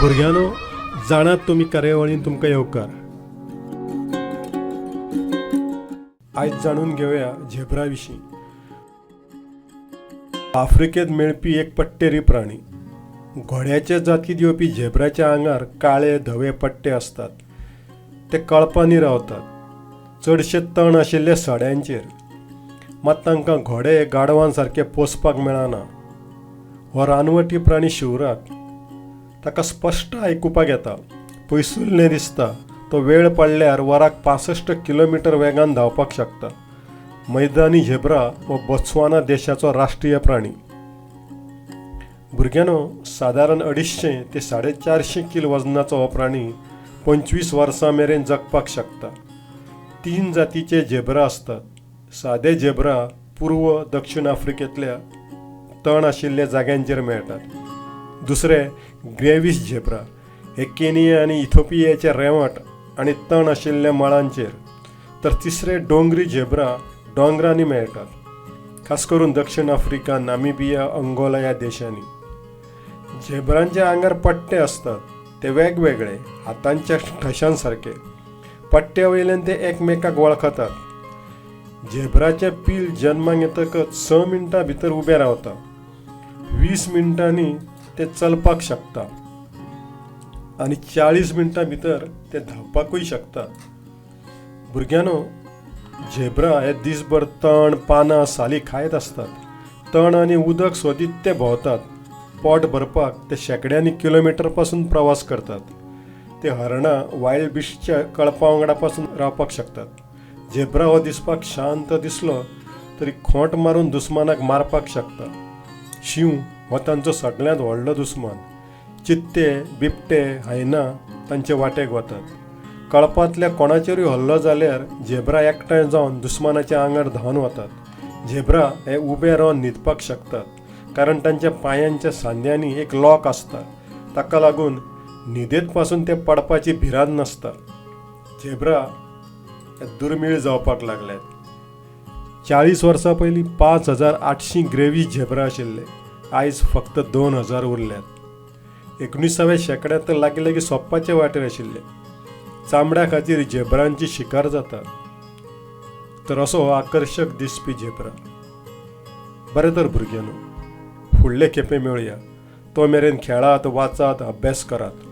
भुरग्यानो जाणात तुमी कार्यावळीन तुमकां येवकार. आयज जाणून घेवया झेब्रा विशीं. आफ्रिकेत मेळपी एक पट्टेरी प्राणी. घोड्याचे जातीत येवपी झेब्राच्या आंगार काळे धवे पट्टे असतात. ते कळपांनी रावतात. चडशे तण आशिल्ले सड्यांचेर. मात तांकां घोडे गाडवां सारके पोसपाक मेळना. हो रानवटी प्राणी शिवराक ताका स्पश्ट आयकुपाक येता. पयसुल्लें दिसता. तो वेळ पडल्यार वराक पासश्ट किलोमिटर वेगान धांवपाक शकता. मैदानी झेब्रा हो बोत्सवाना देशाचो राष्ट्रीय प्राणी. भुरग्यांनो सादारण अडिचशे ते साडे चारशे किल वजनाचो हो प्राणी पंचवीस वर्सां मेरेन जगपाक शकता. तीन जातीचे झेब्रा असतात. सादे झेब्रा पूर्व दक्षिण आफ्रिकेंतल्या तण आशिल्ल्या जाग्यांचेर मेळटात. दुसरे ग्रेव्हिस झेब्रा हे केनिया आनी इथोपियाचे रेवट आनी तण आशिल्ल्या मळांचेर. तर तिसरे डोंगरी झेब्रा डोंगरांनी मेळटात खास करून दक्षिण आफ्रिका नामिबिया अंगोला ह्या देशांनी. झेब्रांचे आंगार पट्टे असतात ते वेगवेगळे हातांच्या ठशांसारखे. पट्ट्या वयल्यान ते एकमेकाक वळखतात. झेब्राचे पील जल्माक येतकच स मिनटां भितर उबें रावता वीस मिनटांनी ते चलपाक शकता. आनी चाळीस मिनटां भितर ते धांवपाकूय शकता. भुरग्यानो झेब्रा हे दिसभर तण पानां साली खायत आसतात तण आनी उदक सोदीत ते भोंवतात. पोट भरपाक ते शेकड्यांनी किलोमिटरपासून प्रवास करतात. ते हरणां वायल्ड बिस्टच्या कळपा वांगडा पासून रावपाक शकतात. झेब्रा हो दिसपाक शांत दिसलो तरी खोंट मारून दुस्मानाक मारपाक शकता. शिव हो तांचो सगळ्यांत व्हडलो दुस्मान चित्ते बिबटे हायना तांचे वाटेक वतात. कळपांतल्या कोणाचेरूय हल्लो जाल्यार झेब्रा एकठांय जावन दुस्मानाच्या आंगार धांवन वतात. झेब्रा हे उबे रावन न्हिदपाक शकतात कारण तांच्या पांयांच्या सांद्यांनी एक लॉक आसता ताका लागून न्हिदेंत पासून ते पडपाची भिरांत नासता. झेब्रा हे दुर्मिळ जावपाक लागल्यात. चाळीस वर्सां पयलीं पांच हजार आठशीं ग्रेवी झेब्रा आशिल्ले. आयज फक्त दोन हजार उरल्यात. एकुणिसाव्या शेंकड्यांत तर लागीं लागीं सोंपपाचे वाटेर आशिल्ले चामड्या खातीर झेब्रांची शिकार जाता तर असो हो आकर्शक दिसपी झेब्रा बरें तर भुरग्यांनो फुडले खेपे मेळुया. तो मेरेन खेळात वाचात अभ्यास करात.